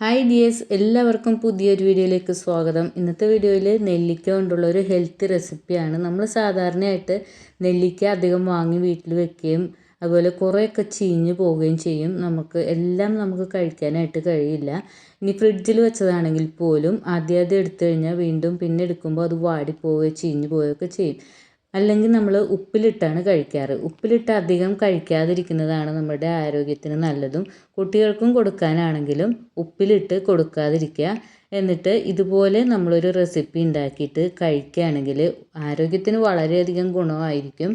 Hi dears എല്ലാവർക്കും പുതിയൊരു വീഡിയോയിലേക്ക് സ്വാഗതം. ഇന്നത്തെ വീഡിയോയിൽ നെല്ലിക്ക കൊണ്ടുള്ള ഒരു ഹെൽത്തി റെസിപ്പിയാണ് നമ്മൾ സാധാരണയായിട്ട് നെല്ലിക്ക അധികം വാങ്ങി വീട്ടിൽ വെക്കുകയും അതുപോലെ കുറേയൊക്കെ ചീഞ്ഞു പോവുകയും ചെയ്യും. നമുക്ക് എല്ലാം നമുക്ക് കഴിക്കാനായിട്ട് കഴിയില്ല. ഇനി ഫ്രിഡ്ജിൽ വെച്ചതാണെങ്കിൽ പോലും ആദ്യം ആദ്യം എടുത്തു കഴിഞ്ഞാൽ വീണ്ടും പിന്നെ എടുക്കുമ്പോൾ അത് വാടിപ്പോവുകയോ ചീഞ്ഞു പോവുകയൊക്കെ ചെയ്യും. അല്ലെങ്കിൽ നമ്മൾ ഉപ്പിലിട്ടാണ് കഴിക്കാറ്. ഉപ്പിലിട്ട് അധികം കഴിക്കാതിരിക്കുന്നതാണ് നമ്മുടെ ആരോഗ്യത്തിന് നല്ലതും. കുട്ടികൾക്കും കൊടുക്കാനാണെങ്കിലും ഉപ്പിലിട്ട് കൊടുക്കാതിരിക്കുക. എന്നിട്ട് ഇതുപോലെ നമ്മളൊരു റെസിപ്പി ഉണ്ടാക്കിയിട്ട് കഴിക്കുകയാണെങ്കിൽ ആരോഗ്യത്തിന് വളരെയധികം ഗുണമായിരിക്കും.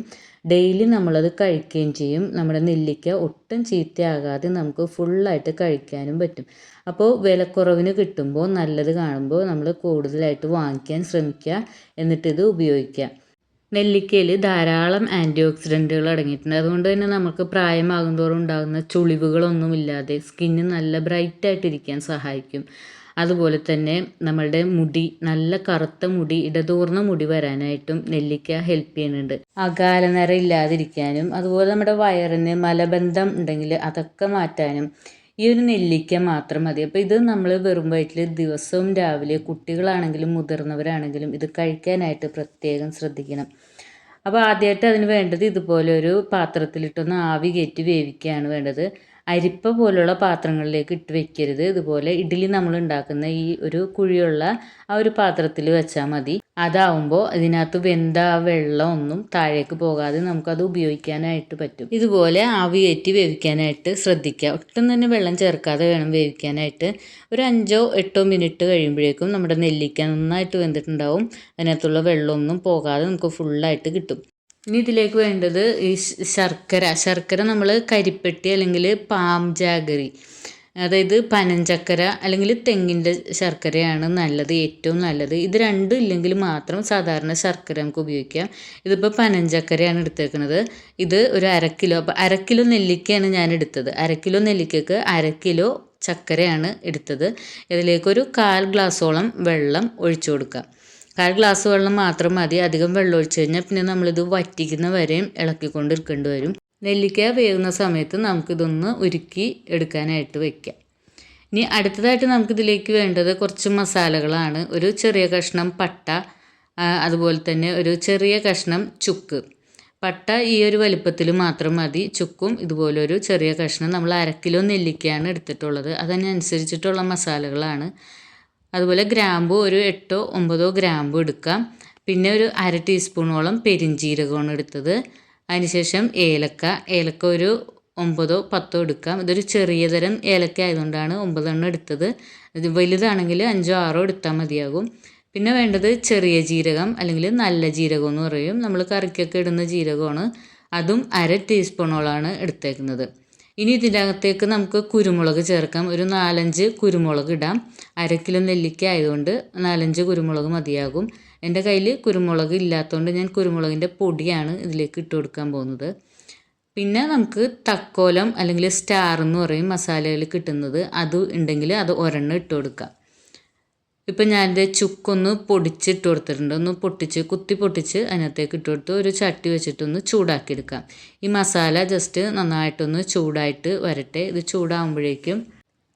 ഡെയിലി നമ്മളത് കഴിക്കുകയും ചെയ്യും. നമ്മുടെ നെല്ലിക്ക ഒട്ടും ചീത്തയാകാതെ നമുക്ക് ഫുള്ളായിട്ട് കഴിക്കാനും പറ്റും. അപ്പോൾ വിലക്കുറവിന് കിട്ടുമ്പോൾ നല്ലത് കാണുമ്പോൾ നമ്മൾ കൂടുതലായിട്ട് വാങ്ങിക്കാൻ ശ്രമിക്കുക. എന്നിട്ടിത് ഉപയോഗിക്കുക. നെല്ലിക്കയിൽ ധാരാളം ആന്റി ഓക്സിഡന്റുകൾ അടങ്ങിയിട്ടുണ്ട്. അതുകൊണ്ട് തന്നെ നമുക്ക് പ്രായമാകും തോറും ഉണ്ടാകുന്ന ചുളിവുകളൊന്നുമില്ലാതെ സ്കിന്ന് നല്ല ബ്രൈറ്റായിട്ടിരിക്കാൻ സഹായിക്കും. അതുപോലെ തന്നെ നമ്മളുടെ മുടി നല്ല കറുത്ത മുടി ഇടതൂർന്ന മുടി വരാനായിട്ടും നെല്ലിക്ക ഹെൽപ്പ് ചെയ്യുന്നുണ്ട്. അകാലനര ഇല്ലാതിരിക്കാനും അതുപോലെ നമ്മുടെ വയറിന് മലബന്ധം ഉണ്ടെങ്കിൽ അതൊക്കെ മാറ്റാനും ഈ ഒരു നെല്ലിക്ക മാത്രം മതി. അപ്പോൾ ഇത് നമ്മൾ വെറും വയറ്റിൽ ദിവസവും രാവിലെ കുട്ടികളാണെങ്കിലും മുതിർന്നവരാണെങ്കിലും ഇത് കഴിക്കാനായിട്ട് പ്രത്യേകം ശ്രദ്ധിക്കണം. അപ്പോൾ ആദ്യമായിട്ട് അതിന് വേണ്ടത് ഇതുപോലെ ഒരു പാത്രത്തിലിട്ടൊന്ന് ആവി കയറ്റി വേവിക്കുകയാണ് വേണ്ടത്. അരിപ്പ പോലുള്ള പാത്രങ്ങളിലേക്ക് ഇട്ട് വെക്കരുത്. ഇതുപോലെ ഇഡ്ഡലി നമ്മൾ ഉണ്ടാക്കുന്ന ഈ ഒരു കുഴിയുള്ള ആ ഒരു പാത്രത്തിൽ വെച്ചാൽ മതി. അതാവുമ്പോൾ അതിനകത്ത് വെന്ത വെള്ളം ഒന്നും താഴേക്ക് പോകാതെ നമുക്കത് ഉപയോഗിക്കാനായിട്ട് പറ്റും. ഇതുപോലെ ആവി കയറ്റി വേവിക്കാനായിട്ട് ശ്രദ്ധിക്കുക. ഒട്ടും തന്നെ വെള്ളം ചേർക്കാതെ വേണം വേവിക്കാനായിട്ട്. ഒരു അഞ്ചോ എട്ടോ മിനിറ്റ് കഴിയുമ്പോഴേക്കും നമ്മുടെ നെല്ലിക്ക നന്നായിട്ട് വെന്തിട്ടുണ്ടാവും. അതിനകത്തുള്ള വെള്ളമൊന്നും പോകാതെ നമുക്ക് ഫുള്ളായിട്ട് കിട്ടും. ഇനി ഇതിലേക്ക് വേണ്ടത് ഈ ശർക്കര. ശർക്കര നമ്മൾ കരിപ്പെട്ടി അല്ലെങ്കിൽ പാം ജാഗറി അതായത് പനഞ്ചക്കര അല്ലെങ്കിൽ തെങ്ങിന്റെ ശർക്കരയാണ് നല്ലത് ഏറ്റവും നല്ലത്. ഇത് രണ്ടും ഇല്ലെങ്കിൽ മാത്രം സാധാരണ ശർക്കര നമുക്ക് ഉപയോഗിക്കാം. ഇതിപ്പോൾ പനഞ്ചക്കരയാണ് എടുത്തേക്കുന്നത് ഇത് ഒരു അര കിലോ അപ്പോൾ അര കിലോ നെല്ലിക്കയാണ് ഞാൻ എടുത്തത്. അര കിലോ നെല്ലിക്കക്ക് അര കിലോ ചക്കരയാണ് എടുത്തത്. ഇതിലേക്കൊരു കാൽ ഗ്ലാസ്സോളം വെള്ളം ഒഴിച്ചു കൊടുക്കാം. കാൽ ഗ്ലാസ് വെള്ളം മാത്രം മതി. അധികം വെള്ളം ഒഴിച്ചു കഴിഞ്ഞാൽ പിന്നെ നമ്മളിത് വറ്റിക്കുന്ന വരെയും ഇളക്കിക്കൊണ്ടിരിക്കേണ്ടി വരും. നെല്ലിക്ക വേകുന്ന സമയത്ത് നമുക്കിതൊന്ന് ഉരുക്കി എടുക്കാനായിട്ട് വയ്ക്കാം ഇനി അടുത്തതായിട്ട് നമുക്കിതിലേക്ക് വേണ്ടത് കുറച്ച് മസാലകളാണ്. ഒരു ചെറിയ കഷ്ണം പട്ട അതുപോലെ തന്നെ ഒരു ചെറിയ കഷ്ണം ചുക്ക്. പട്ട ഈ ഒരു വലിപ്പത്തിൽ മാത്രം മതി. ചുക്കും ഇതുപോലൊരു ചെറിയ കഷ്ണം. നമ്മൾ അര കിലോ നെല്ലിക്കയാണ് എടുത്തിട്ടുള്ളത്. അതിനനുസരിച്ചിട്ടുള്ള മസാലകളാണ്. അതുപോലെ ഗ്രാമ്പു ഒരു എട്ടോ ഒമ്പതോ ഗ്രാമ്പു എടുക്കാം പിന്നെ ഒരു അര ടീസ്പൂണോളം പെരിഞ്ജീരകമാണ് എടുത്തത്. അതിനുശേഷം ഏലക്ക. ഏലക്ക ഒരു ഒമ്പതോ പത്തോ എടുക്കാം ഇതൊരു ചെറിയ തരം ഏലക്ക ആയതുകൊണ്ടാണ് ഒമ്പതെണ്ണം എടുത്തത്. ഇത് വലുതാണെങ്കിൽ അഞ്ചോ ആറോ എടുത്താൽ മതിയാകും. പിന്നെ വേണ്ടത് ചെറിയ ജീരകം അല്ലെങ്കിൽ നല്ല ജീരകം എന്ന് പറയും. നമ്മൾ കറിക്കൊക്കെ ഇടുന്ന ജീരകമാണ്. അതും അര ടീസ്പൂണോളാണ് എടുത്തേക്കുന്നത്. ഇനി ഇതിന്റെ അകത്തേക്ക് നമുക്ക് കുരുമുളക് ചേർക്കാം. ഒരു നാലഞ്ച് കുരുമുളക് ഇടാം. അര കിലോ നെല്ലിക്ക ആയതുകൊണ്ട് നാലഞ്ച് കുരുമുളക് മതിയാകും. എന്റെ കയ്യിൽ കുരുമുളക് ഇല്ലാത്തതുകൊണ്ട് ഞാൻ കുരുമുളകിന്റെ പൊടിയാണ് ഇതിലേക്ക് ഇട്ട് കൊടുക്കാൻ പോകുന്നത്. പിന്നെ നമുക്ക് തക്കോലം അല്ലെങ്കിൽ സ്റ്റാർ എന്ന് പറയും മസാലകൾ കിട്ടുന്നത്. അത് ഉണ്ടെങ്കിൽ അത് ഒരെണ്ണം ഇട്ട് കൊടുക്കാം. ഇപ്പം ഞാൻ എന്റെ ചുക്കൊന്ന് പൊടിച്ചിട്ട് കൊടുത്തിട്ടുണ്ട്. ഒന്ന് പൊട്ടിച്ച് കുത്തി പൊട്ടിച്ച് അതിനകത്തേക്ക് ഇട്ട് കൊടുത്ത് ഒരു ചട്ടി വെച്ചിട്ടൊന്ന് ചൂടാക്കിയെടുക്കാം. ഈ മസാല ജസ്റ്റ് നന്നായിട്ടൊന്ന് ചൂടായിട്ട് വരട്ടെ. ഇത് ചൂടാകുമ്പോഴേക്കും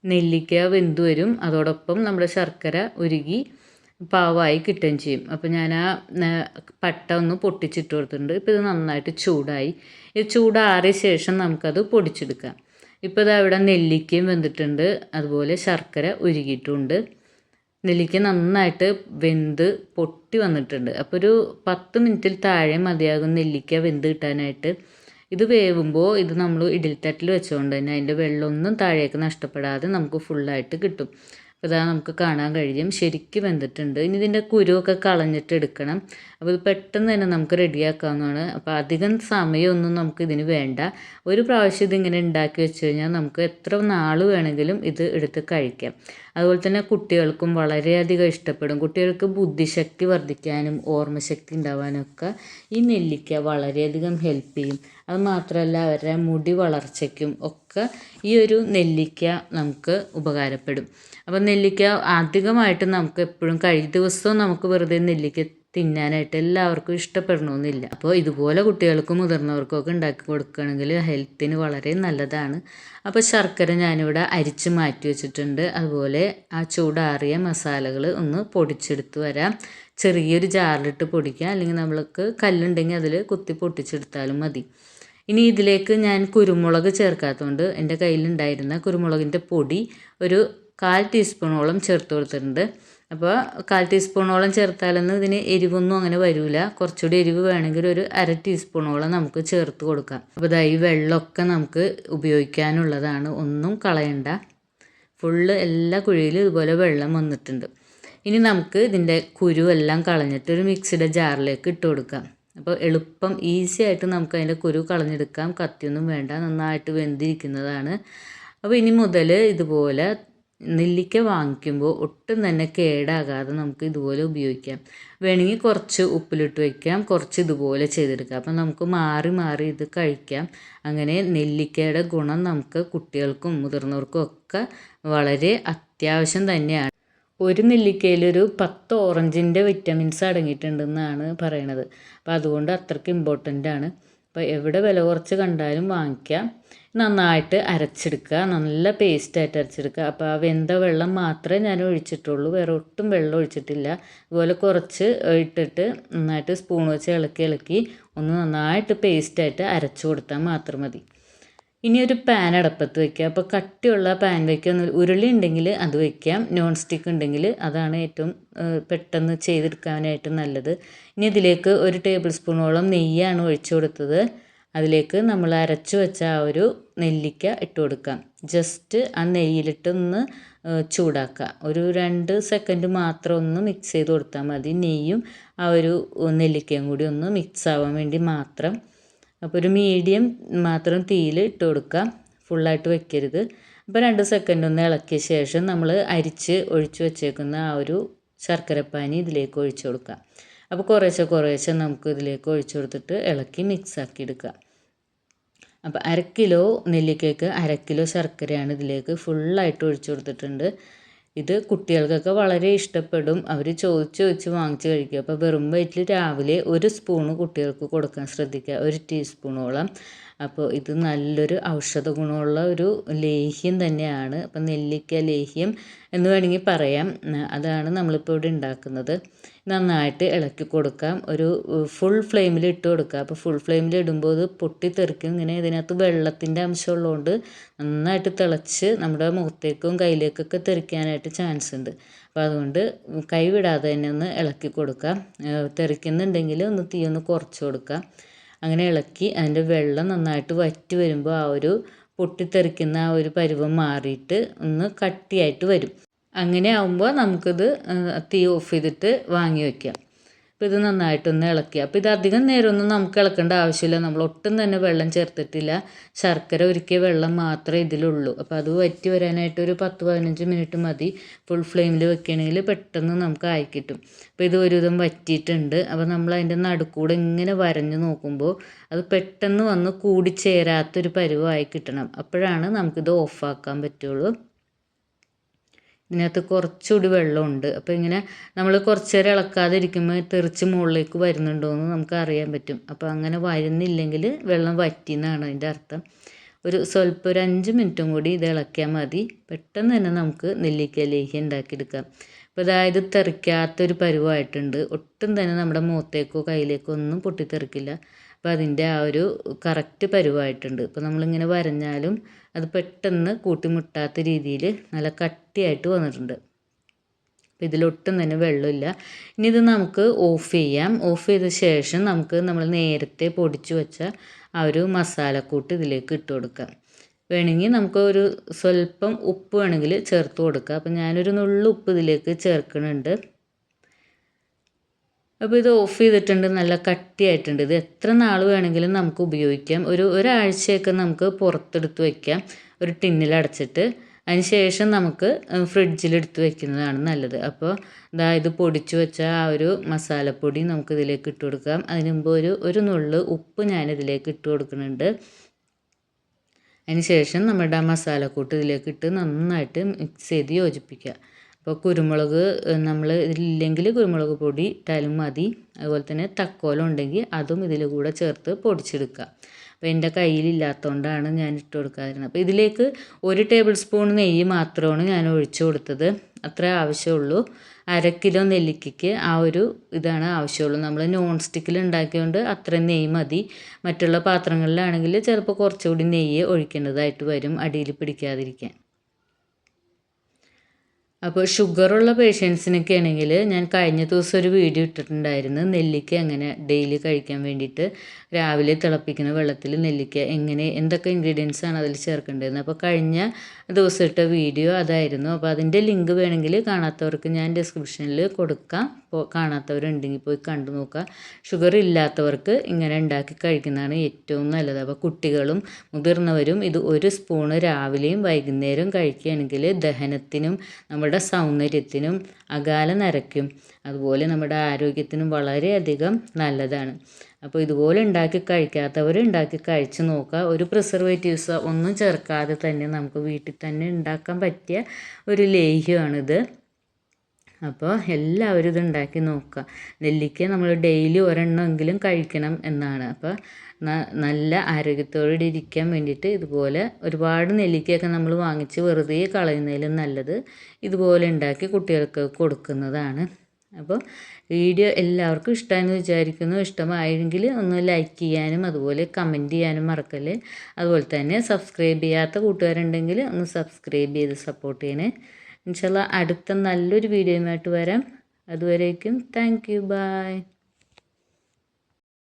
നെല്ലിക്ക വെന്ത് വരും. അതോടൊപ്പം നമ്മുടെ ശർക്കര ഉരുകി പാവായി കിട്ടുകയും ചെയ്യും. അപ്പോൾ ഞാൻ ആ പട്ട ഒന്ന് പൊട്ടിച്ചിട്ട് കൊടുത്തിട്ടുണ്ട്. ഇപ്പോൾ ഇത് നന്നായിട്ട് ചൂടായി. ഇത് ചൂടാറിയ ശേഷം നമുക്കത് പൊടിച്ചെടുക്കാം. ഇപ്പോൾ ഇത് അവിടെ നെല്ലിക്കയും വെന്തിട്ടുണ്ട്. അതുപോലെ ശർക്കര ഉരുകിയിട്ടുണ്ട്. നെല്ലിക്ക നന്നായിട്ട് വെന്ത് പൊട്ടി വന്നിട്ടുണ്ട്. അപ്പോൾ ഒരു പത്ത് മിനിറ്റിൽ താഴെ മതിയാകും നെല്ലിക്ക വെന്ത് കിട്ടാനായിട്ട്. ഇത് വേവുമ്പോൾ ഇത് നമ്മൾ ഇഡലിത്തട്ടിൽ വെച്ചുകൊണ്ട് തന്നെ അതിന്റെ വെള്ളമൊന്നും താഴേക്ക് നഷ്ടപ്പെടാതെ നമുക്ക് ഫുള്ളായിട്ട് കിട്ടും. ഇതാ നമുക്ക് കാണാൻ കഴിയും. ശരിക്കും വെന്തിട്ടുണ്ട്. ഇനി ഇതിന്റെ കുരുവൊക്കെ കളഞ്ഞിട്ട് എടുക്കണം. അപ്പോൾ ഇത് പെട്ടെന്ന് തന്നെ നമുക്ക് റെഡിയാക്കാവുന്നതാണ്. അപ്പോൾ അധികം സമയമൊന്നും നമുക്ക് ഇതിന് വേണ്ട. ഒരു പ്രാവശ്യം ഇതിങ്ങനെ ഉണ്ടാക്കി വെച്ച് കഴിഞ്ഞാൽ നമുക്ക് എത്ര നാൾ വേണമെങ്കിലും ഇത് എടുത്ത് കഴിക്കാം. അതുപോലെ തന്നെ കുട്ടികൾക്കും വളരെയധികം ഇഷ്ടപ്പെടും. കുട്ടികൾക്ക് ബുദ്ധിശക്തി വർദ്ധിക്കാനും ഓർമ്മശക്തി ഉണ്ടാവാനും ഒക്കെ ഈ നെല്ലിക്ക വളരെയധികം ഹെൽപ്പ് ചെയ്യും. അത് മാത്രമല്ല അവരുടെ മുടി വളർച്ചയ്ക്കും ഒക്കെ ഈ ഒരു നെല്ലിക്ക നമുക്ക് ഉപകാരപ്പെടും. അപ്പോൾ നെല്ലിക്ക അധികമായിട്ട് നമുക്ക് എപ്പോഴും കഴിഞ്ഞ ദിവസവും നമുക്ക് വെറുതെ നെല്ലിക്ക തിന്നാനായിട്ട് എല്ലാവർക്കും ഇഷ്ടപ്പെടണമെന്നില്ല അപ്പോൾ ഇതുപോലെ കുട്ടികൾക്കും മുതിർന്നവർക്കും ഒക്കെ ഉണ്ടാക്കി കൊടുക്കുകയാണെങ്കിൽ ഹെൽത്തിന് വളരെ നല്ലതാണ്. അപ്പോൾ ശർക്കര ഞാനിവിടെ അരിച്ച് മാറ്റി വെച്ചിട്ടുണ്ട്. അതുപോലെ ആ ചൂടാറിയ മസാലകൾ ഒന്ന് പൊടിച്ചെടുത്ത് വരാം. ചെറിയൊരു ജാറിലിട്ട് പൊടിക്കുക അല്ലെങ്കിൽ നമ്മൾക്ക് കല്ലുണ്ടെങ്കിൽ അതിൽ കുത്തി പൊട്ടിച്ചെടുത്താലും മതി. ഇനി ഇതിലേക്ക് ഞാൻ കുരുമുളക് ചേർക്കാത്തതുകൊണ്ട് എന്റെ കയ്യിലുണ്ടായിരുന്ന കുരുമുളകിന്റെ പൊടി ഒരു കാൽ ടീസ്പൂണോളം ചേർത്ത് കൊടുത്തിട്ടുണ്ട്. അപ്പോൾ കാൽ ടീസ്പൂണോളം ചേർത്താലൊന്നും ഇതിന് എരിവൊന്നും അങ്ങനെ വരില്ല കുറച്ചുകൂടി എരിവ് വേണമെങ്കിൽ ഒരു അര ടീസ്പൂണോളം നമുക്ക് ചേർത്ത് കൊടുക്കാം. അപ്പോൾ ഇതായി വെള്ളമൊക്കെ നമുക്ക് ഉപയോഗിക്കാനുള്ളതാണ്. ഒന്നും കളയണ്ട. ഫുള്ള് എല്ലാ കുഴിയിലും ഇതുപോലെ വെള്ളം വന്നിട്ടുണ്ട്. ഇനി നമുക്ക് ഇതിന്റെ കുരുവെല്ലാം കളഞ്ഞിട്ട് ഒരു മിക്സിയുടെ ജാറിലേക്ക് ഇട്ട് കൊടുക്കാം. അപ്പോൾ എളുപ്പം ഈസി ആയിട്ട് നമുക്ക് അതിന്റെ കുരു കളഞ്ഞെടുക്കാം. കത്തിയൊന്നും വേണ്ട നന്നായിട്ട് വെന്തിരിക്കുന്നതാണ്. അപ്പോൾ ഇനി മുതൽ ഇതുപോലെ നെല്ലിക്ക വാങ്ങിക്കുമ്പോൾ ഒട്ടും തന്നെ കേടാകാതെ നമുക്ക് ഇതുപോലെ ഉപയോഗിക്കാം. വേണമെങ്കിൽ കുറച്ച് ഉപ്പിലിട്ട് വയ്ക്കാം കുറച്ച് ഇതുപോലെ ചെയ്തെടുക്കാം. അപ്പം നമുക്ക് മാറി മാറി ഇത് കഴിക്കാം. അങ്ങനെ നെല്ലിക്കയുടെ ഗുണം നമുക്ക് കുട്ടികൾക്കും മുതിർന്നവർക്കും ഒക്കെ വളരെ അത്യാവശ്യം തന്നെയാണ്. ഒരു നെല്ലിക്കയിൽ ഒരു പത്ത് ഓറഞ്ചിന്റെ വിറ്റമിൻസ് അടങ്ങിയിട്ടുണ്ടെന്നാണ് പറയണത്. അപ്പോൾ അതുകൊണ്ട് അത്രയ്ക്ക് ഇമ്പോർട്ടന്റ് ആണ്. അപ്പോൾ എവിടെ വില കുറച്ച് കണ്ടാലും വാങ്ങിക്കാം. നന്നായിട്ട് അരച്ചെടുക്കുക നല്ല പേസ്റ്റായിട്ട് അരച്ചെടുക്കുക അപ്പോൾ ആ വെന്ത വെള്ളം മാത്രമേ ഞാൻ ഒഴിച്ചിട്ടുള്ളൂ. വേറെ ഒട്ടും വെള്ളം ഒഴിച്ചിട്ടില്ല. അതുപോലെ കുറച്ച് ഇട്ടിട്ട് നന്നായിട്ട് സ്പൂൺ വെച്ച് ഇളക്കി ഇളക്കി ഒന്ന് നന്നായിട്ട് പേസ്റ്റായിട്ട് അരച്ചു കൊടുത്താൽ മാത്രം മതി. ഇനി ഒരു പാൻ അടുപ്പത്ത് വയ്ക്കുക അപ്പോൾ കട്ടിയുള്ള പാൻ വയ്ക്കുക ഉരുളി ഉണ്ടെങ്കിൽ അത് വയ്ക്കാം നോൺ സ്റ്റിക്ക് ഉണ്ടെങ്കിൽ അതാണ് ഏറ്റവും പെട്ടെന്ന് ചെയ്തെടുക്കാനായിട്ട് നല്ലത്. ഇനി ഇതിലേക്ക് ഒരു ടേബിൾ സ്പൂണോളം നെയ്യാണ് ഒഴിച്ചു കൊടുത്തത്. അതിലേക്ക് നമ്മൾ അരച്ചു വെച്ച ആ ഒരു നെല്ലിക്ക ഇട്ട് കൊടുക്കാം ജസ്റ്റ് ആ നെയ്യിലിട്ടൊന്ന് ചൂടാക്കുക. ഒരു രണ്ട് സെക്കൻഡ് മാത്രം ഒന്ന് മിക്സ് ചെയ്ത് കൊടുത്താൽ മതി. നെയ്യും ആ ഒരു നെല്ലിക്കയും കൂടി ഒന്ന് മിക്സ് ആവാൻ വേണ്ടി മാത്രം അപ്പോൾ ഒരു മീഡിയം മാത്രം തീയിൽ ഇട്ട് കൊടുക്കുക. ഫുള്ളായിട്ട് വെക്കരുത്. അപ്പോൾ രണ്ട് സെക്കൻഡ് ഒന്ന് ഇളക്കിയ ശേഷം നമ്മൾ അരിച്ച് ഒഴിച്ച് വെച്ചേക്കുന്ന ആ ഒരു ശർക്കരപ്പാനി ഇതിലേക്ക് ഒഴിച്ചു കൊടുക്കുക. അപ്പോൾ കുറേശ്ശെ കുറേശ്ശെ നമുക്ക് ഇതിലേക്ക് ഒഴിച്ചു കൊടുത്തിട്ട് ഇളക്കി മിക്സ് ആക്കി എടുക്കുക. അപ്പോൾ അര കിലോ നെല്ലിക്കയ്ക്ക് അര കിലോ ശർക്കരയാണ് ഇതിലേക്ക് ഫുള്ളായിട്ട് ഒഴിച്ചു കൊടുത്തിട്ടുണ്ട്. ഇത് കുട്ടികൾക്കൊക്കെ വളരെ ഇഷ്ടപ്പെടും. അവർ ചോദിച്ച് ചോദിച്ച് വാങ്ങിച്ച് കഴിക്കും. അപ്പോൾ വെറും വയറ്റിൽ രാവിലെ ഒരു സ്പൂണ് കുട്ടികൾക്ക് കൊടുക്കാൻ ശ്രദ്ധിക്കുക. ഒരു ടീസ്പൂണോളം. അപ്പോൾ ഇത് നല്ലൊരു ഔഷധ ഗുണമുള്ള ഒരു ലേഹ്യം തന്നെയാണ്. അപ്പം നെല്ലിക്ക ലേഹ്യം എന്ന് വേണമെങ്കിൽ പറയാം. അതാണ് നമ്മളിപ്പോൾ ഇവിടെ ഉണ്ടാക്കുന്നത്. നന്നായിട്ട് ഇളക്കി കൊടുക്കാം. ഒരു ഫുൾ ഫ്ലെയിമിൽ ഇട്ട് കൊടുക്കുക. അപ്പോൾ ഫുൾ ഫ്ലെയിമിൽ ഇടുമ്പോൾ ഇത് പൊട്ടിത്തെറിക്കും. ഇങ്ങനെ ഇതിനകത്ത് വെള്ളത്തിന്റെ അംശമുള്ളതുകൊണ്ട് നന്നായിട്ട് തിളച്ച് നമ്മുടെ മുഖത്തേക്കും കയ്യിലേക്കൊക്കെ തെറിക്കാനായിട്ട് ചാൻസ് ഉണ്ട്. അപ്പോൾ അതുകൊണ്ട് കൈ വിടാതെ തന്നെ ഒന്ന് ഇളക്കി കൊടുക്കാം. തെറിക്കുന്നുണ്ടെങ്കിൽ ഒന്ന് തീ ഒന്ന് കുറച്ച് കൊടുക്കാം. അങ്ങനെ ഇളക്കി അതിന്റെ വെള്ളം നന്നായിട്ട് വറ്റി വരുമ്പോൾ ആ ഒരു പൊട്ടിത്തെറിക്കുന്ന ആ ഒരു പരുവം മാറിയിട്ട് ഒന്ന് കട്ടിയായിട്ട് വരും. അങ്ങനെ ആകുമ്പോൾ നമുക്കിത് തീ ഓഫ് ചെയ്തിട്ട് വാങ്ങി വയ്ക്കാം അപ്പോൾ ഇത് നന്നായിട്ടൊന്ന് ഇളക്കുക അപ്പോൾ ഇത് അധികം നേരമൊന്നും നമുക്ക് ഇളക്കേണ്ട ആവശ്യമില്ല. നമ്മൾ ഒട്ടും തന്നെ വെള്ളം ചേർത്തിട്ടില്ല. ശർക്കര ഒരുക്കിയ വെള്ളം മാത്രമേ ഇതിലുള്ളൂ. അപ്പോൾ അത് വറ്റി വരാനായിട്ട് ഒരു പത്ത് പതിനഞ്ച് മിനിറ്റ് മതി. ഫുൾ ഫ്ലെയിമിൽ വെക്കുകയാണെങ്കിൽ പെട്ടെന്ന് നമുക്ക് ആയി കിട്ടും. അപ്പോൾ ഇത് ഒരുവിധം വറ്റിയിട്ടുണ്ട്. അപ്പോൾ നമ്മൾ അതിന്റെ നടുക്കൂടെ ഇങ്ങനെ വരഞ്ഞു നോക്കുമ്പോൾ അത് പെട്ടെന്ന് വന്ന് കൂടിച്ചേരാത്തൊരു പരുവമായി കിട്ടണം. അപ്പോഴാണ് നമുക്കിത് ഓഫാക്കാൻ പറ്റുള്ളൂ. ഇതിനകത്ത് കുറച്ചുകൂടി വെള്ളമുണ്ട്. അപ്പോൾ ഇങ്ങനെ നമ്മൾ കുറച്ച് നേരം ഇളക്കാതെ ഇരിക്കുമ്പോൾ തെറിച്ച് മുകളിലേക്ക് വരുന്നുണ്ടോ എന്ന് നമുക്ക് അറിയാൻ പറ്റും. അപ്പോൾ അങ്ങനെ വരുന്നില്ലെങ്കിൽ വെള്ളം വറ്റി എന്നാണ് അതിന്റെ അർത്ഥം. ഒരു സ്വല്പം ഒരു അഞ്ച് മിനിറ്റും കൂടി ഇത് ഇളക്കിയാൽ മതി. പെട്ടെന്ന് തന്നെ നമുക്ക് നെല്ലിക്ക ലേഹ്യം ഉണ്ടാക്കിയെടുക്കാം. അപ്പോൾ അതായത് തെറിക്കാത്തൊരു പരുവമായിട്ടുണ്ട് ഒട്ടും തന്നെ നമ്മുടെ മുഖത്തേക്കോ കയ്യിലേക്കോ ഒന്നും പൊട്ടിത്തെറിക്കില്ല. അപ്പോൾ അതിന്റെ ആ ഒരു കറക്റ്റ് പരുവമായിട്ടുണ്ട് ഇപ്പോൾ നമ്മളിങ്ങനെ വരഞ്ഞാലും അത് പെട്ടെന്ന് കൂട്ടിമുട്ടാത്ത രീതിയിൽ നല്ല കട്ടിയായിട്ട് വന്നിട്ടുണ്ട്. അപ്പോൾ ഇതിലൊട്ടും തന്നെ വെള്ളമില്ല. ഇനി ഇത് നമുക്ക് ഓഫ് ചെയ്യാം. ഓഫ് ചെയ്ത ശേഷം നമുക്ക് നമ്മൾ നേരത്തെ പൊടിച്ചു വെച്ച ആ ഒരു മസാലക്കൂട്ട് ഇതിലേക്ക് ഇട്ട് കൊടുക്കാം. വേണമെങ്കിൽ നമുക്ക് ഒരു സ്വല്പം ഉപ്പ് വേണമെങ്കിൽ ചേർത്ത് കൊടുക്കാം. അപ്പം ഞാനൊരു നുള്ളു ഉപ്പ് ഇതിലേക്ക് ചേർക്കുന്നുണ്ട് അപ്പോൾ ഇത് ഓഫ് ചെയ്തിട്ടുണ്ട് നല്ല കട്ടിയായിട്ടുണ്ട്. ഇത് എത്ര നാൾ വേണമെങ്കിലും നമുക്ക് ഉപയോഗിക്കാം. ഒരു ഒരാഴ്ചയൊക്കെ നമുക്ക് പുറത്തെടുത്ത് വയ്ക്കാം ഒരു ടിന്നിൽ അടച്ചിട്ട്. അതിന് ശേഷം നമുക്ക് ഫ്രിഡ്ജിൽ എടുത്ത് വെക്കുന്നതാണ് നല്ലത്. അപ്പോൾ ഇതാ ഇത് പൊടിച്ചു വെച്ച ആ ഒരു മസാലപ്പൊടി നമുക്ക് ഇതിലേക്ക് ഇട്ട് കൊടുക്കാം. അതിന് മുമ്പ് ഒരു ഒരു നുള്ള് ഉപ്പ് ഞാൻ ഇതിലേക്ക് ഇട്ട് കൊടുക്കുന്നുണ്ട്. അതിന് ശേഷം നമ്മുടെ ആ മസാലക്കൂട്ട് ഇതിലേക്ക് ഇട്ട് നന്നായിട്ട് മിക്സ് ചെയ്ത് യോജിപ്പിക്കുക. അപ്പോൾ കുരുമുളക് നമ്മൾ ഇതില്ലെങ്കിൽ കുരുമുളക് പൊടി ഇട്ടാലും മതി. അതുപോലെ തന്നെ തക്കോലം ഉണ്ടെങ്കിൽ അതും ഇതിൽ കൂടെ ചേർത്ത് പൊടിച്ചെടുക്കുക. അപ്പോൾ എന്റെ കയ്യിലില്ലാത്തതുകൊണ്ടാണ് ഞാൻ ഇട്ട് കൊടുക്കാതിരുന്നത്. അപ്പോൾ ഇതിലേക്ക് ഒരു ടേബിൾ സ്പൂൺ നെയ്യ് മാത്രമാണ് ഞാൻ ഒഴിച്ചു കൊടുത്തത്. അത്ര ആവശ്യമുള്ളൂ. അര കിലോ നെല്ലിക്കയ്ക്ക് ആ ഒരു ഇതാണ് ആവശ്യമുള്ളൂ. നമ്മൾ നോൺ സ്റ്റിക്കിൽ ഉണ്ടാക്കിയതുകൊണ്ട് അത്ര നെയ്യ് മതി. മറ്റുള്ള പാത്രങ്ങളിലാണെങ്കിൽ ചിലപ്പോൾ കുറച്ചുകൂടി നെയ്യ് ഒഴിക്കേണ്ടതായിട്ട് വരും അടിയിൽ പിടിക്കാതിരിക്കാൻ. അപ്പോൾ ഷുഗറുള്ള പേഷ്യൻസിനൊക്കെ ആണെങ്കിൽ ഞാൻ കഴിഞ്ഞ ദിവസം ഒരു വീഡിയോ ഇട്ടിട്ടുണ്ടായിരുന്നു. നെല്ലിക്ക എങ്ങനെ ഡെയിലി കഴിക്കാൻ വേണ്ടിയിട്ട് രാവിലെ തിളപ്പിക്കുന്ന വെള്ളത്തിൽ നെല്ലിക്ക എങ്ങനെ എന്തൊക്കെ ഇൻഗ്രീഡിയൻസ് ആണ് അതിൽ ചേർക്കേണ്ടതെന്ന്. അപ്പോൾ കഴിഞ്ഞ ദിവസം ഇട്ട വീഡിയോ അതായിരുന്നു. അപ്പോൾ അതിന്റെ ലിങ്ക് വേണമെങ്കിൽ കാണാത്തവർക്ക് ഞാൻ ഡിസ്ക്രിപ്ഷനിൽ കൊടുക്കാം. ഇപ്പോൾ കാണാത്തവരുണ്ടെങ്കിൽ പോയി കണ്ടു നോക്കുക. ഷുഗർ ഇല്ലാത്തവർക്ക് ഇങ്ങനെ ഉണ്ടാക്കി കഴിക്കുന്നതാണ് ഏറ്റവും നല്ലത്. അപ്പോൾ കുട്ടികളും മുതിർന്നവരും ഇത് ഒരു സ്പൂണ് രാവിലെയും വൈകുന്നേരവും കഴിക്കുകയാണെങ്കിൽ ദഹനത്തിനും നമ്മുടെ സൗന്ദര്യത്തിനും അകാല നരയ്ക്കും അതുപോലെ നമ്മുടെ ആരോഗ്യത്തിനും വളരെയധികം നല്ലതാണ്. അപ്പോൾ ഇതുപോലെ ഉണ്ടാക്കി കഴിക്കാത്തവർ ഉണ്ടാക്കി കഴിച്ച് നോക്കുക. ഒരു പ്രിസർവേറ്റീവ്സ് ഒന്നും ചേർക്കാതെ തന്നെ നമുക്ക് വീട്ടിൽ തന്നെ ഉണ്ടാക്കാൻ പറ്റിയ ഒരു ലേഹ്യമാണിത്. അപ്പോൾ എല്ലാവരും ഇത് ഉണ്ടാക്കി നോക്കുക. നെല്ലിക്ക നമ്മൾ ഡെയിലി ഒരെണ്ണമെങ്കിലും കഴിക്കണം എന്നാണ്. അപ്പോൾ നല്ല ആരോഗ്യത്തോടെ ഇരിക്കാൻ വേണ്ടിയിട്ട് ഇതുപോലെ ഒരുപാട് നെല്ലിക്കയൊക്കെ നമ്മൾ വാങ്ങിച്ച് വെറുതെ കളയുന്നതിലും നല്ലത് ഇതുപോലെ ഉണ്ടാക്കി കുട്ടികൾക്ക് കൊടുക്കുന്നതാണ്. അപ്പോൾ വീഡിയോ എല്ലാവർക്കും ഇഷ്ടമായെന്ന് വിചാരിക്കുന്നു. ഇഷ്ടമായെങ്കിൽ ഒന്ന് ലൈക്ക് ചെയ്യാനും അതുപോലെ കമന്റ് ചെയ്യാനും മറക്കല്ലേ. അതുപോലെ തന്നെ സബ്സ്ക്രൈബ് ചെയ്യാത്ത കൂട്ടുകാരുണ്ടെങ്കിൽ ഒന്ന് സബ്സ്ക്രൈബ് ചെയ്ത് സപ്പോർട്ട് ചെയ്യണേ. ഇൻഷാല്ല അടുത്ത നല്ലൊരു വീഡിയോയുമായിട്ട് വരാം. അതുവരേക്കും താങ്ക് യു ബൈ